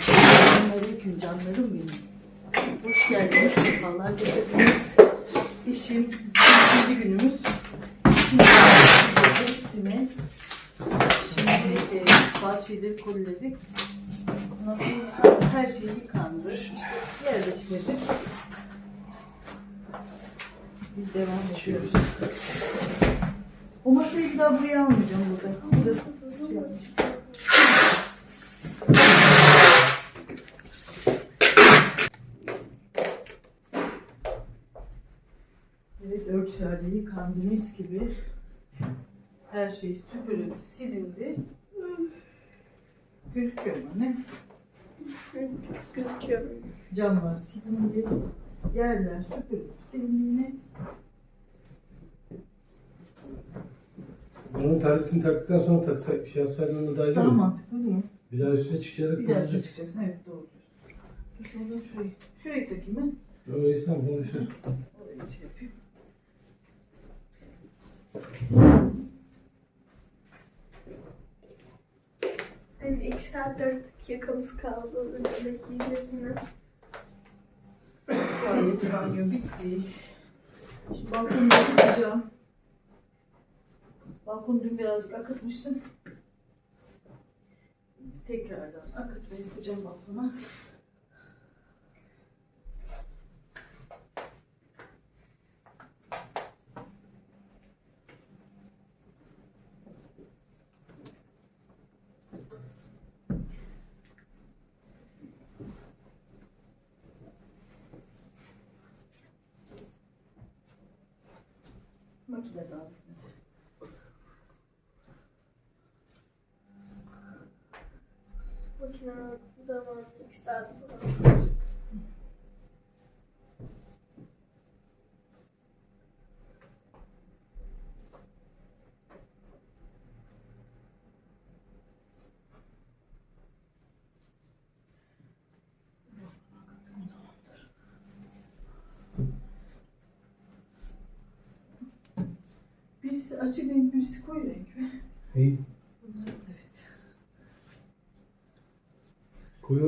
Selamünaleyküm canlarım benim. Hoş geldiniz. Sefalar getirdiniz. İşim ikinci günümüz. Şimdi hepsine şimdi e, bazı şeyleri koliledik. Her şey yıkandı. İşte yerleştirdik. Biz devam ediyoruz. O masayı bir daha buraya almayacağım burada. Burası. Evet örtüler de yıkandı mis gibi. Her şey süpürüldü, silindi. Gözüküyor mu ne? Gözüküyor. Camlar silindi. Yerler süpürüldü, silindi Bunun perdesini taktıktan sonra taksak, şey yapsaydın ona daha iyi Daha mantıklı değil mi? Bir daha üstüne çıkacağız Bir daha bozacak. çıkacaksın. Evet doğru diyorsun. Dur şurayı. Şurayı takayım ben. Öyle İslam, bunu ise. Orayı şey yapayım. Hani iki saat dört dakikamız kaldı ödemek yiyeceğizine. Gayet banyo bitti. Şimdi balkonu da akıtacağım. Balkonu dün birazcık akıtmıştım. Tekrardan akıtma yapacağım balkona. Makine daha Makine zamanı iki saat falan. Birisi açık renk, birisi koyu renk mi? İyi. Bunlar evet. Koyu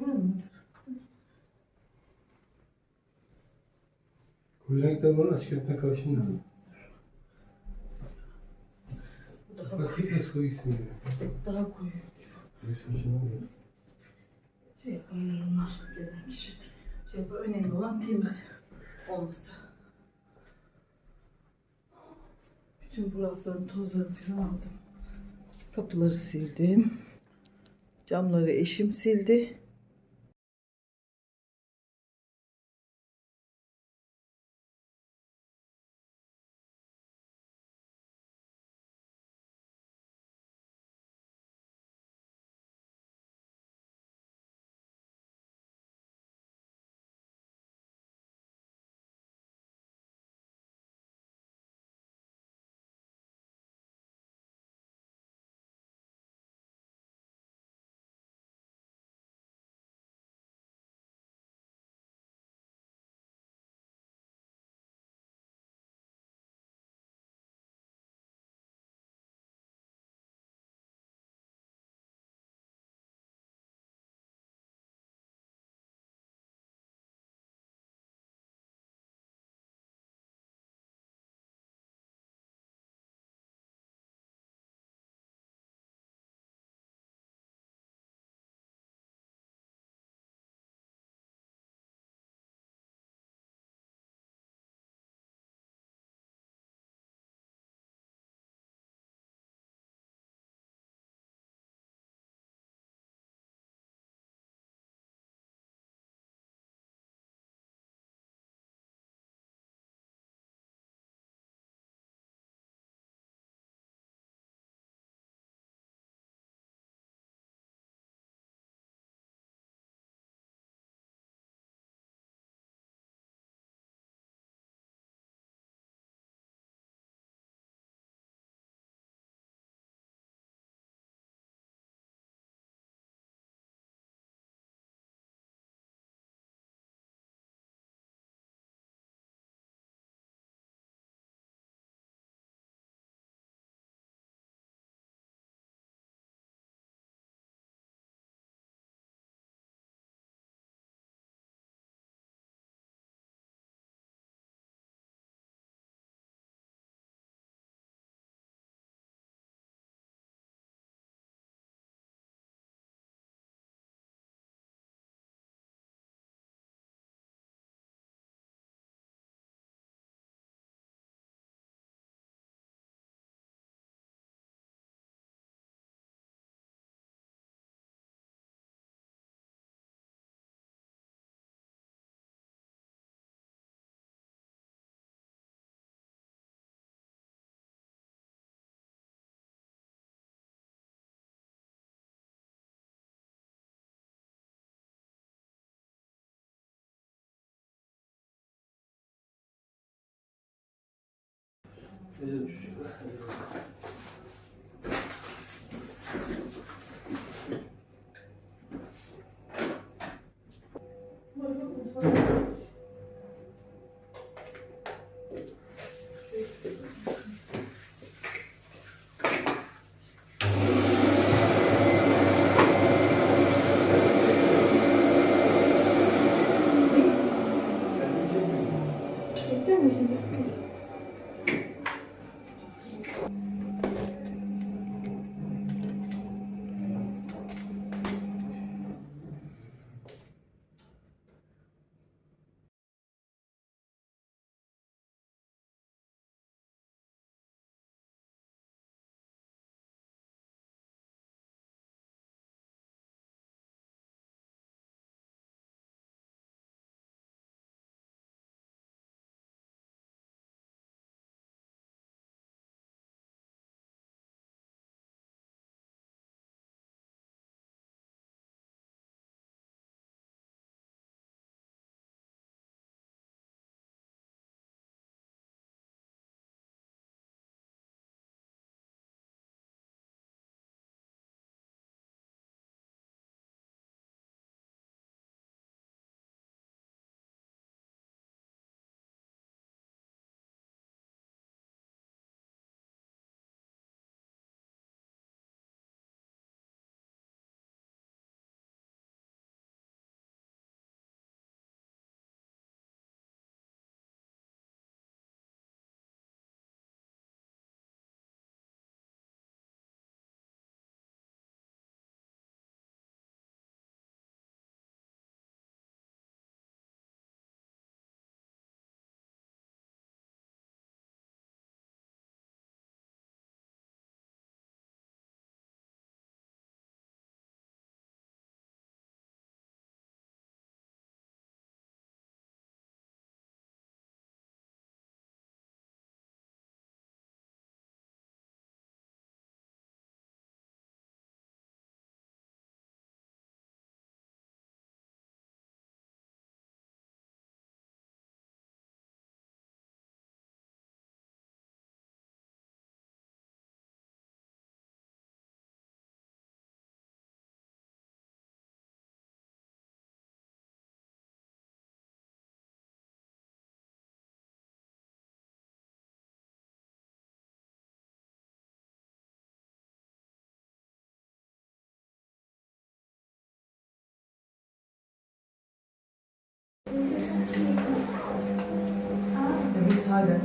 buranın mı? Koyu renkler var, açık renkler karışımda. Bu daha, Bak koyu isim ya. daha koyu. Şey yapalım bunlar gelen kişi. Şey yapalım, önemli olan temiz olması. Bütün bu rafların tozlarını falan aldım. Kapıları sildim. Camları eşim sildi. 没人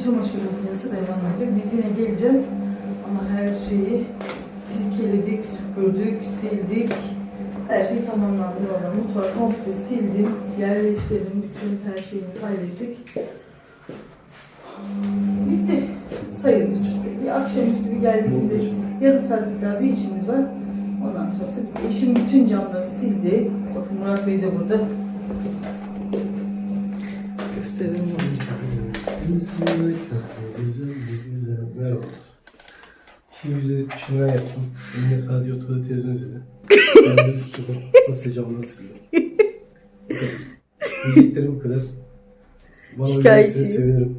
çamaşır makinesi devam. Biz yine geleceğiz ama her şeyi silkeledik, süpürdük, sildik. Her şey tamamlandı valla. Mutfağı komple sildim, yerleştirdim, bütün her şeyini hallettik. Bitti. Sayılır işte. Bir akşamüstü bir geldiğinde yarım saatlik daha bir işimiz var. Ondan sonrası. Eşim bütün camları sildi. Bakın Murat Bey de burada. Gösterelim onu. Güzel, güzel. Merhaba. Şimdi güzel bir şeyler yaptım. Yine sadece oturdu televizyon izledim. Ben de sıkıldım. Nasıl camdan sildim. Diyeceklerim bu kadar. Bana Şikayetçi. uyarırsanız sevinirim.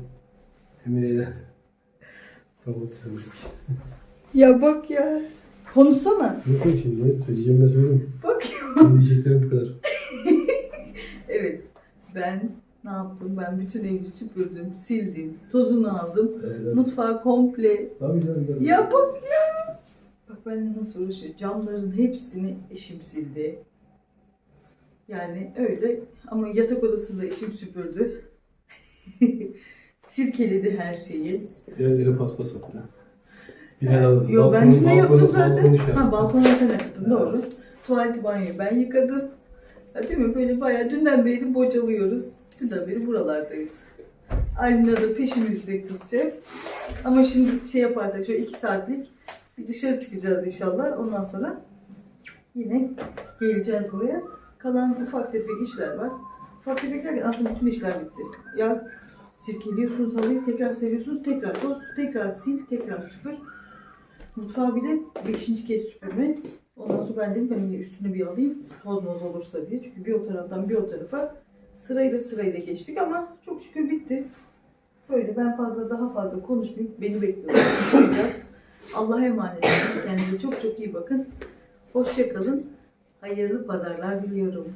Emine'yle. Tamam sen de. Ya bak ya. Konuşsana. Yok yok şimdi söyleyeceğim ben söyleyeyim. Bak. Benim Diyeceklerim bu kadar. Evet. Ben ne yaptım? Ben bütün evi süpürdüm, sildim, tozunu aldım. Evet, Mutfağı komple. Tabii tabii tabii. Ya bak ya. Bak benimle nasıl uğraşıyor. Camların hepsini eşim sildi. Yani öyle. Ama yatak odasında eşim süpürdü. Sirkeledi her şeyi. Yerlere paspas attı. Bilal aldı. Yo ben yine yaptım zaten. Ha balkonu zaten yaptım doğru. Tuvaleti banyoyu ben yıkadım. Ya, değil mi? Böyle bayağı dünden beri bocalıyoruz. Dünden beri buralardayız. Alina da peşimizde kızcağız. Ama şimdi şey yaparsak şöyle iki saatlik bir dışarı çıkacağız inşallah. Ondan sonra yine geleceğiz buraya. Kalan ufak tefek işler var. Ufak tefek derken aslında bütün işler bitti. Ya sirkeliyorsunuz halıyı, tekrar seriyorsunuz, tekrar toz, tekrar sil, tekrar süpür. Mutfağı bile beşinci kez süpürme. Ondan sonra ben dedim ben hani, yine üstünü bir alayım toz moz olursa diye. Çünkü bir o taraftan bir o tarafa sırayla sırayla geçtik ama çok şükür bitti. Böyle ben fazla daha fazla konuşmayayım. Beni bekliyorlar. Çıkacağız. Allah'a emanet olun. Kendinize çok çok iyi bakın. Hoşçakalın. Hayırlı pazarlar diliyorum.